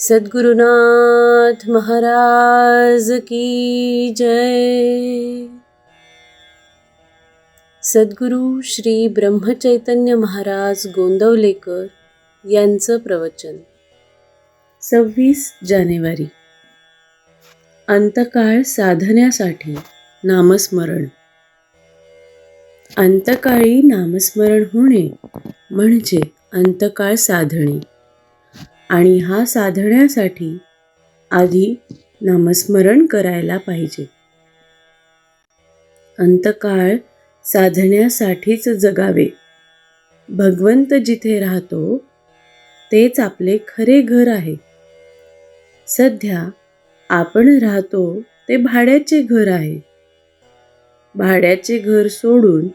सद्गुरुनाथ महाराज की जय। सद्गुरु श्री ब्रह्मचैतन्य महाराज गोंदवलेकर यांचं प्रवचन. सव्वीस जानेवारी. अंतकाळ साधण्यासाठी नामस्मरण. अंतकाळी नामस्मरण होणे म्हणजे अंतकाळ साधणे. आणि हा साधण्यासाठी आधी नामस्मरण करायला पाहिजे. अंतकाळ साधण्यासाठीच जगावे. भगवंत जिथे राहतो तेच आपले खरे घर आहे. सध्या आपण राहतो ते भाड्याचे घर आहे. भाड्याचे घर सोडून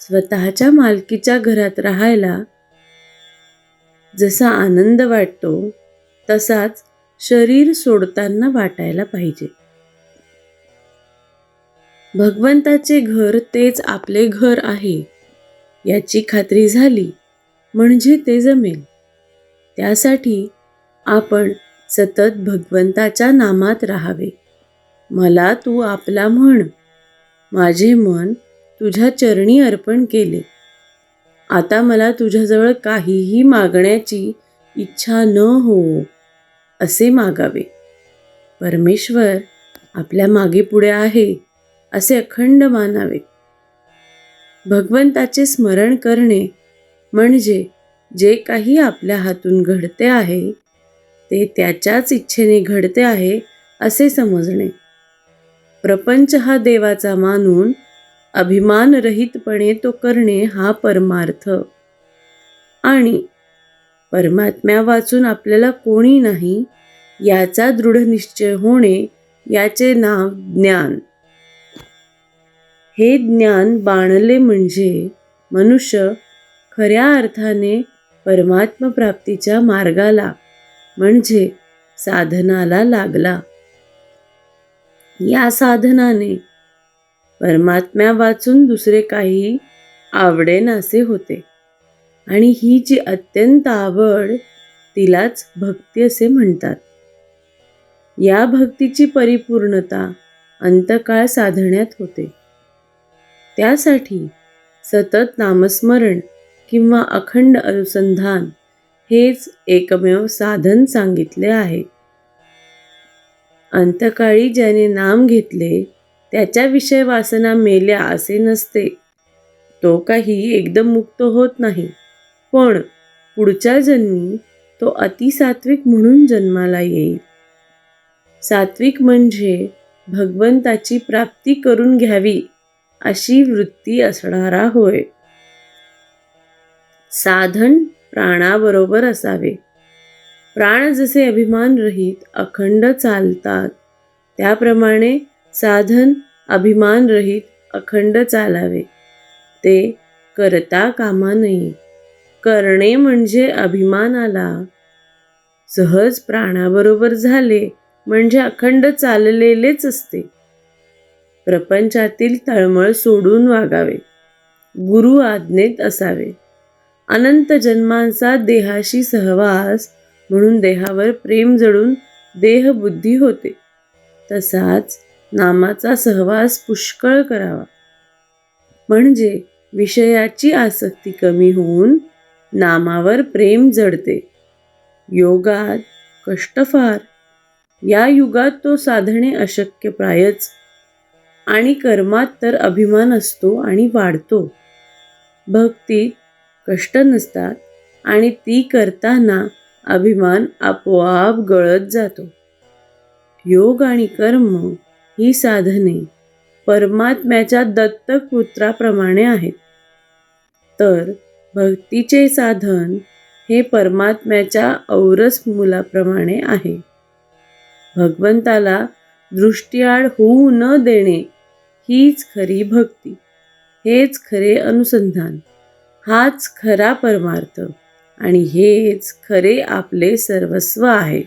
स्वतःच्या मालकीच्या घरात राहायला जसा आनंद वाटतो तसाच शरीर सोडताना वाटायला पाहिजे. भगवंताचे घर तेच आपले घर आहे. याची खात्री झाली म्हणजे ते जमेल. त्यासाठी आपण सतत भगवंताच्या नामात राहावे. मला तू आपला म्हण. माझे मन तुझ्या चरणी अर्पण केले. आता मला तुझ्याजवळ काहीही मागण्याची इच्छा न हो असे मागावे. परमेश्वर आपल्या मागे पुढे आहे असे अखंड मानावे. भगवंताचे स्मरण करणे म्हणजे जे काही आपल्या हातून घडते आहे ते त्याच्याच इच्छेने घडते आहे असे समजणे. प्रपंच हा देवाचा मानून अभिमानरहितपणे तो करणे हा परमार्थ. आणि परमात्म्या वाचून आपल्याला कोणी नाही याचा दृढ निश्चय होणे याचे नाव ज्ञान. हे ज्ञान बाणले म्हणजे मनुष्य खऱ्या अर्थाने परमात्मप्राप्तीच्या मार्गाला म्हणजे साधनाला लागला. या साधनाने परमात्म्या वाचून दुसरे काही आवडेनासे होते. आणि ही जी अत्यंत आवड तिलाच भक्ती असे म्हणतात. या भक्तीची परिपूर्णता अंतकाळ साधण्यात होते. त्यासाठी सतत नामस्मरण किंवा अखंड अनुसंधान हेच एकमेव साधन सांगितले आहे. अंतकाळी ज्याने नाम घेतले त्याच्याविषयी वासना मेल्या असे नसते. तो काही एकदम मुक्त होत नाही. पण पुढच्या जन्मी तो अतिसात्विक म्हणून जन्माला येईल. सात्विक म्हणजे भगवंताची प्राप्ती करून घ्यावी अशी वृत्ती असणारा होय. साधन प्राणाबरोबर असावे. प्राण जसे अभिमान रहित अखंड चालतात त्याप्रमाणे साधन अभिमान रहित अखंड चालावे. ते करता कामा नये. करणे म्हणजे अभिमानाला. सहज प्राणाबरोबर झाले म्हणजे अखंड चाललेलेच असते. प्रपंचातील तळमळ सोडून वागावे. गुरु आज्ञेत असावे. अनंत जन्मांचा देहाशी सहवास म्हणून देहावर प्रेम जडून देहबुद्धी होते. तसाच नामाचा सहवास पुष्कळ करावा. म्हणजे विषयाची आसक्ती कमी होऊन नामावर प्रेम जडते. योगात कष्ट फार. या युगात तो साधणे अशक्य प्रायच. आणि कर्मात तर अभिमान असतो आणि वाढतो. भक्तीत कष्ट नसतात आणि ती करताना अभिमान आपोआप गळत जातो. योग आणि कर्म ही साधने परमात्म्याच्या दत्तक पुत्राप्रमाणे आहेत. तर भक्तीचे साधन हे परमात्म्याच्या औरस मुलाप्रमाणे आहे. भगवंताला दृष्टीआड होऊ न देणे हीच खरी भक्ती हेच खरे अनुसंधान हाच खरा परमार्थ आणि हेच खरे आपले सर्वस्व आहे.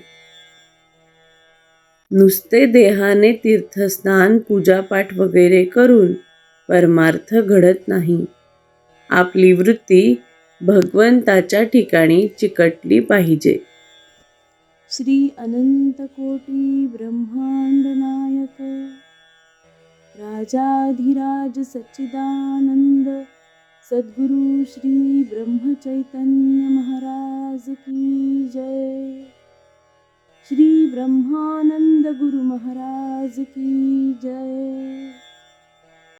नुसते देहाने तीर्थस्नान पूजापाठ वगैरे करून परमार्थ घडत नाही. आपली वृत्ती भगवंताच्या ठिकाणी चिकटली पाहिजे. श्री अनंत कोटी ब्रह्मांड नायक राजाधिराज सच्चिदानंद सद्गुरु श्री ब्रह्मचैतन्य महाराज की जय. श्री ब्रह्मानंद गुरु महाराज की जय।